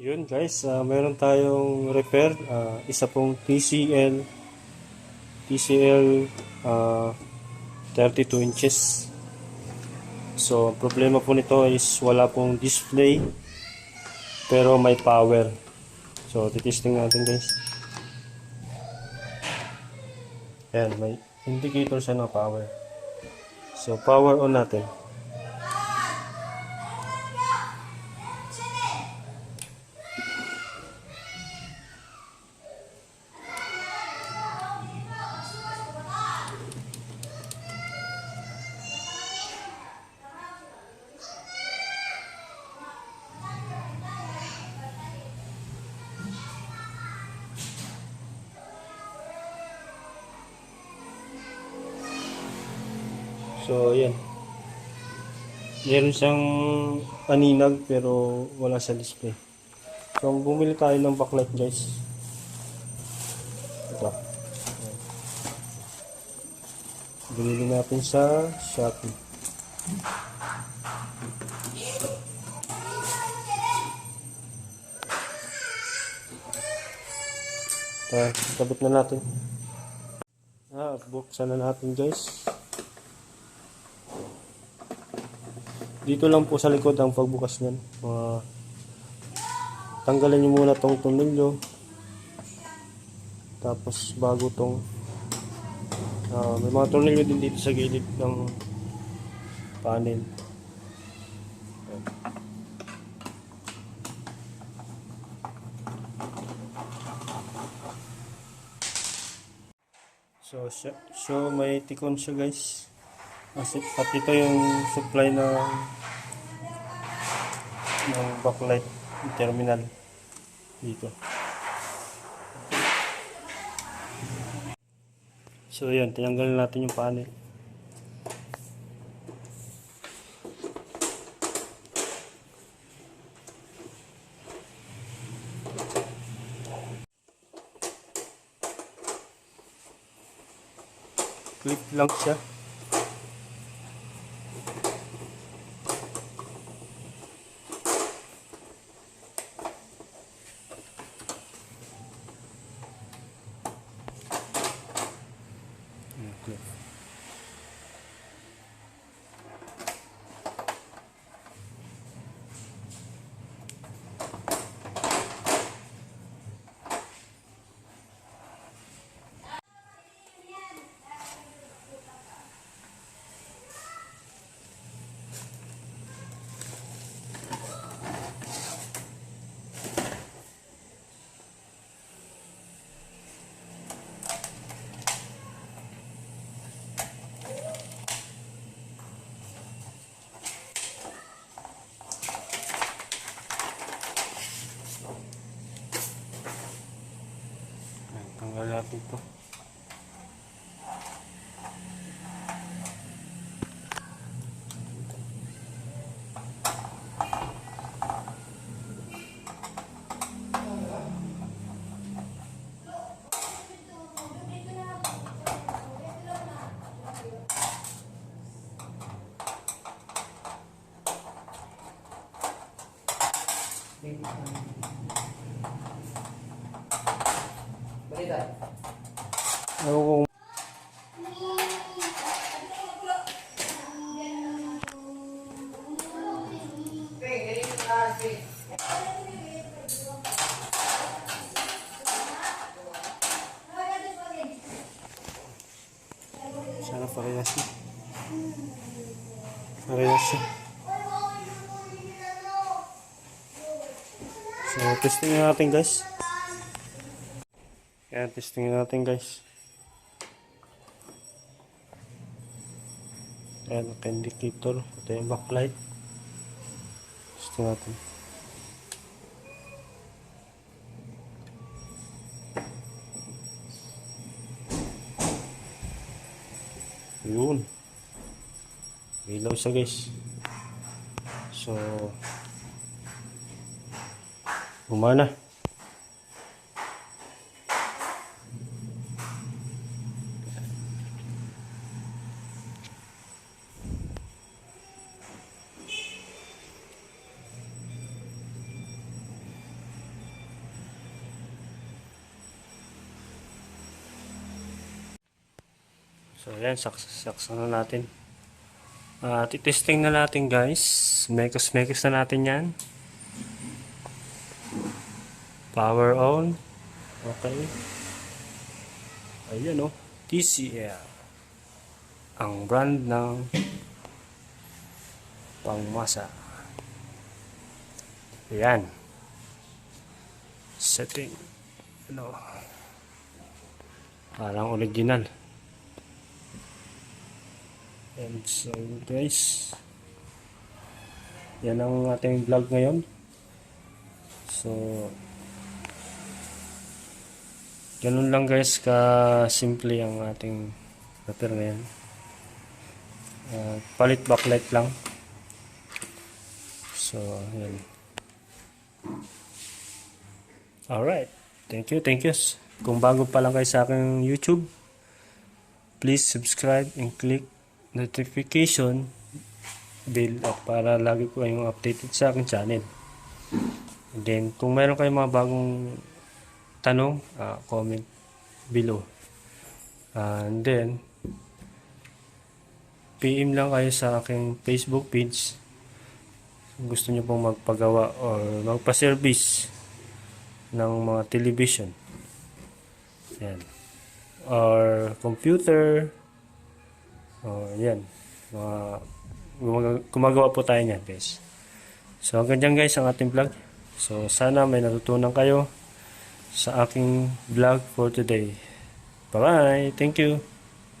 Yun guys, ah, meron tayong repair, ah, isa pong TCL TCL ah, 32 inches. So, problema po nito is wala pong display pero may power. So, titesting natin guys. Ayan, may indicator siya ng power. So, power on natin. So, ayan. Meron siyang paninag pero wala sa display. So, bumili tayo ng backlight guys. Ito. Binili natin sa Shopee. Ito, kabit na natin. Ah, buksan na natin guys. Dito lang po sa likod ang pagbukas niyan. Mga tanggalin niyo muna tong tornilyo. Tapos bago tong ah, may mga tornilyo din dito sa gilid ng panel. So, so may tikon siya guys. Kasi at ito yung supply ng ng backlight terminal dito. So yun, tinanggalin natin yung panel. Click lang siya. Okay. Ayan, Tanggal natin ito. Balita. Ewan ko Sana parehas siya. Parehas siya. So, testing na natin guys. Kaya testing na natin guys. Ayan, naka-indicator. Ito yung backlight. Testing natin. Yun. Ilaw siya guys. So, gumana. So, yan, saks saksan na natin. Ah, titesting na natin guys. Mekos-mekos na natin yan. Power on. Okay. Ayan o. TCL. Ang brand ng pangmasa. Ayan. Setting. Ano. Parang original. And so guys, yan ang ating vlog ngayon. So, ganun lang guys ka simple ang ating repair ngayon. Uh, palit backlight lang. So, yan. Alright. Thank you, thank you. Kung bago pa lang kayo sa aking YouTube, please subscribe and click notification bell at para lagi ko kayong updated sa aking channel. And then, kung meron kayong mga bagong tanong, ah, comment below. and then, PM lang kayo sa aking Facebook page kung gusto nyo pong magpagawa or magpa-service ng mga television. Yan. Or computer, Oh, yan. Mga gumag- gumagawa po tayo niyan, guys. So, hanggang dyan guys ang ating vlog. So, sana may natutunan kayo sa aking vlog for today. Bye-bye. Thank you.